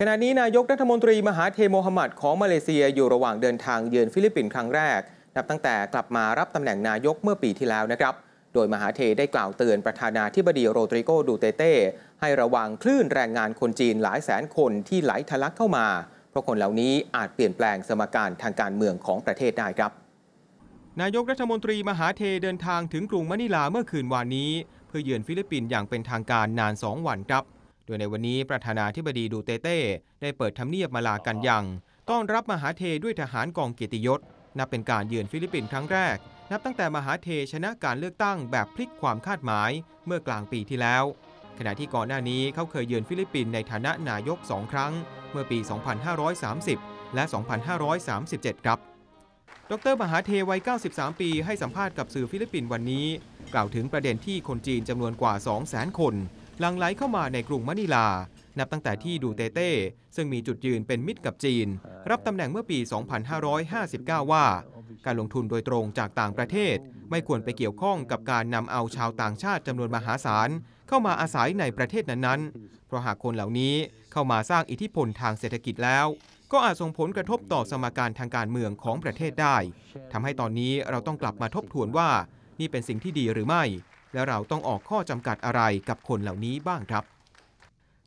ขณะนี้นายกรัฐมนตรีมหาเทโมฮัมหมัดของมาเลเซียอยู่ระหว่างเดินทางเยือนฟิลิปปินส์ครั้งแรก นับตั้งแต่กลับมารับตำแหน่งนายกเมื่อปีที่แล้วนะครับ โดยมหาเทได้กล่าวเตือนประธานาธิบดีโรดริโกดูเตเต้ให้ระวังคลื่นแรงงานคนจีนหลายแสนคนที่ไหลทะลักเข้ามา เพราะคนเหล่านี้อาจเปลี่ยนแปลงสมการทางการเมืองของประเทศได้ครับ นายกรัฐมนตรีมหาเทเดินทางถึงกรุงมะนิลาเมื่อคืนวานนี้ เพื่อเยือนฟิลิปปินส์อย่างเป็นทางการนาน 2 วันครับ โดยในวันนี้ประธานาธิบดีดูเตเต้ได้เปิดทำเนียบมาลากันยัง ต้อนรับมหาเทด้วยทหารกองเกียรติยศ นับเป็นการเยือนฟิลิปปินส์ครั้งแรก นับตั้งแต่มหาเทชนะการเลือกตั้งแบบพลิกความคาดหมายเมื่อกลางปีที่แล้ว ขณะที่ก่อนหน้านี้เขาเคยเยือนฟิลิปปินส์ในฐานะนายก2ครั้ง เมื่อปี 2530 และ 2537 ครับดรมหาเทวัย 93 ปี ให้สัมภาษณ์กับสื่อฟิลิปปินส์วันนี้ กล่าวถึงประเด็นที่คนจีนจำนวนกว่า 200,000 คน หลั่งไหลเข้ามาในกรุงมะนิลา นับตั้งแต่ที่ดูเตเต้ ซึ่งมีจุดยืนเป็นมิตรกับจีน รับตำแหน่งเมื่อปี 2559 ว่า การลงทุนโดยตรงจากต่างประเทศ ไม่ควรไปเกี่ยวข้องกับการนำเอาชาวต่างชาติจำนวนมหาศาลเข้ามาอาศัยในประเทศนั้นๆ เพราะหากคนเหล่านี้เข้ามาสร้างอิทธิพลทางเศรษฐกิจแล้ว ก็อาจส่งผลกระทบต่อสมการทางการเมืองของประเทศได้ทำให้ตอนนี้เราต้องกลับมาทบทวนว่านี่เป็นสิ่งที่ดีหรือไม่ และเราต้องออกข้อจำกัดอะไรกับคนเหล่านี้บ้างครับ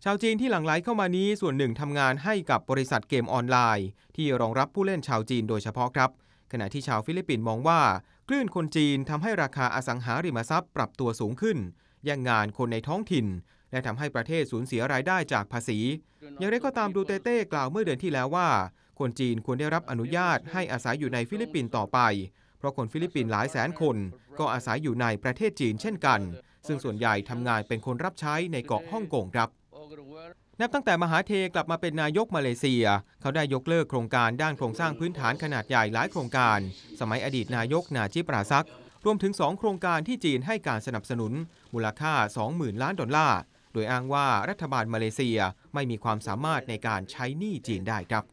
ชาวจีนที่หลั่งไหลเข้ามานี้ส่วนหนึ่งทำงานให้กับบริษัทเกมออนไลน์ ที่รองรับผู้เล่นชาวจีนโดยเฉพาะครับ ขณะที่ชาวฟิลิปปินส์มองว่าคลื่นคนจีนทำให้ราคาอสังหาริมทรัพย์ปรับตัวสูงขึ้นแย่งงานคนในท้องถิ่น และทำให้ประเทศสูญเสียรายได้จากภาษี อย่างไรก็ตามดูเตเต้กล่าวเมื่อเดือนที่แล้วว่า คนจีนควรได้รับอนุญาตให้อาศัยอยู่ในฟิลิปปินส์ต่อไป เพราะคนฟิลิปปินส์หลายแสนคนก็อาศัยอยู่ในประเทศจีนเช่นกัน ซึ่งส่วนใหญ่ทำงานเป็นคนรับใช้ในเกาะฮ่องกงครับนับตั้งแต่มหาเทกลับมาเป็นนายกมาเลเซีย เขาได้ยกเลิกโครงการด้านโครงสร้างพื้นฐานขนาดใหญ่หลายโครงการ สมัยอดีตนายกนาจิปราซัก รวมถึง 2 โครงการที่จีนให้การสนับสนุน มูลค่า 20,000 ล้านดอลลาร์ โดยอ้างว่ารัฐบาลมาเลเซียไม่มีความสามารถในการใช้หนี้จีนได้ครับ